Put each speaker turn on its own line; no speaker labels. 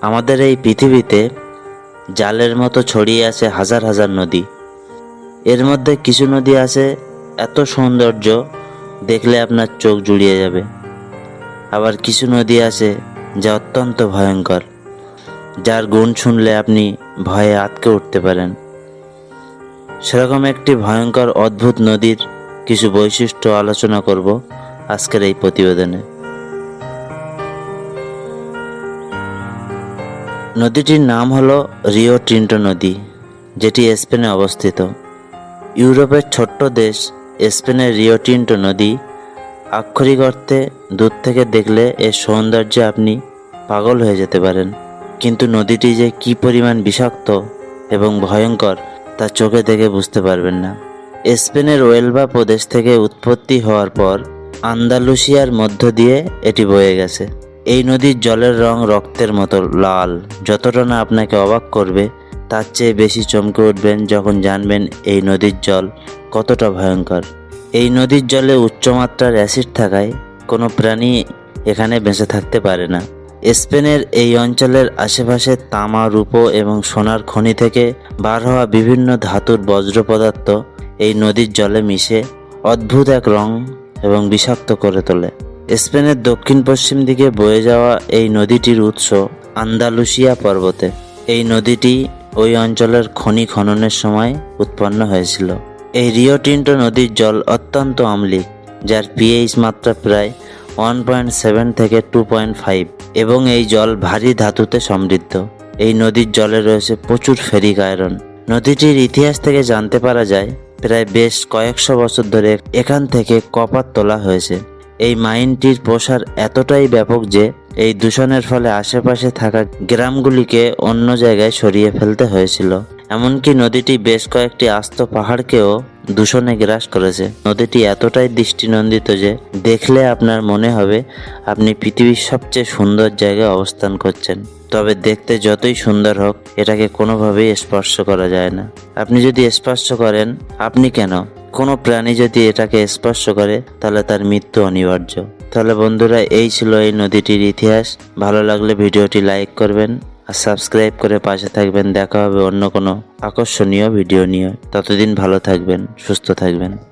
আমাদের এই পৃথিবীতে জালের মতো ছড়িয়ে আছে হাজার হাজার নদী। এর মধ্যে কিছু নদী আছে, এত সৌন্দর্য, দেখলে আপনার চোখ জুড়িয়ে যাবে। আবার কিছু নদী আছে যা অত্যন্ত ভয়ঙ্কর, যার গুণ শুনলে আপনি ভয়ে আটকে উঠতে পারেন। সেরকম একটি ভয়ঙ্কর, অদ্ভুত নদীর কিছু বৈশিষ্ট্য আলোচনা করব আজকের এই প্রতিবেদনে। নদীটির নাম হলো রিও টিন্টো নদী, যেটি স্পেনে অবস্থিত। ইউরোপের ছোট্ট দেশ স্পেনের রিও টিন্টো নদী, আক্ষরিক অর্থে দূর থেকে দেখলে এর সৌন্দর্যে আপনি পাগল হয়ে যেতে পারেন। কিন্তু নদীটি যে কি পরিমাণ বিষাক্ত এবং ভয়ঙ্কর, তা চোখে দেখে বুঝতে পারবেন না। স্পেনের ওয়েলবা প্রদেশ থেকে উৎপত্তি হওয়ার পর আন্দালুসিয়ার মধ্য দিয়ে এটি বয়ে গেছে। এই নদীর জলের রং রক্তের মতো লাল। যতটা না আপনাকে অবাক করবে, তার চেয়ে বেশি চমকে উঠবেন যখন জানবেন এই নদীর জল কতটা ভয়ঙ্কর। এই নদীর জলে উচ্চমাত্রার অ্যাসিড থাকায় কোনো প্রাণী এখানে বেঁচে থাকতে পারে না। স্পেনের এই অঞ্চলের আশেপাশে তামা, রূপো এবং সোনার খনি থেকে বার হওয়া বিভিন্ন ধাতুর বজ্র পদার্থ এই নদীর জলে মিশে অদ্ভুত এক রং এবং বিষাক্ত করে তোলে। স্পেনের দক্ষিণ পশ্চিম দিকে বয়ে যাওয়া এই নদীটির উৎস আন্দালুসিয়া পর্বতে। এই নদীটি ওই অঞ্চলের খনি খননের সময় উৎপন্ন হয়েছিল। এই রিও টিন্টো নদীর জল অত্যন্ত অম্লিক যার পিএইচ মাত্রা প্রায় ওয়ান পয়েন্ট সেভেন থেকে টু পয়েন্ট ফাইভ এবং এই জল ভারী ধাতুতে সমৃদ্ধ। এই নদীর জলে রয়েছে প্রচুর ফেরিক আয়রন। নদীটির ইতিহাস থেকে জানতে পারা যায়, প্রায় বেশ কয়েকশো বছর ধরে এখান থেকে কপার তোলা হয়েছে। এই মাইনটির প্রসার এতটাই ব্যাপক যে এই দূষণের ফলে আশেপাশে থাকা গ্রামগুলিকে অন্য জায়গায় সরিয়ে ফেলতে হয়েছিল। এমনকি নদীটি বেশ কয়েকটি আস্ত পাহাড়কেও দূষণে গ্রাস করেছে। নদীটি এতটাই দৃষ্টিনন্দিত যে দেখলে আপনার মনে হবে আপনি পৃথিবীর সবচেয়ে সুন্দর জায়গায় অবস্থান করছেন। তবে দেখতে যতই সুন্দর হোক, এটাকে কোনোভাবেই স্পর্শ করা যায় না। আপনি যদি স্পর্শ করেন, আপনি কেন? কোনো প্রাণী যদি এটাকে স্পর্শ করে, তাহলে তার মৃত্যু অনিবার্য। তাহলে বন্ধুরা, এই ছিল এই নদীটির ইতিহাস। ভালো লাগলে ভিডিওটি লাইক করবেন আর সাবস্ক্রাইব করে পাশে থাকবেন। দেখা হবে অন্য কোনো আকর্ষণীয় ভিডিও নিয়ে। ততদিন ভালো থাকবেন, সুস্থ থাকবেন।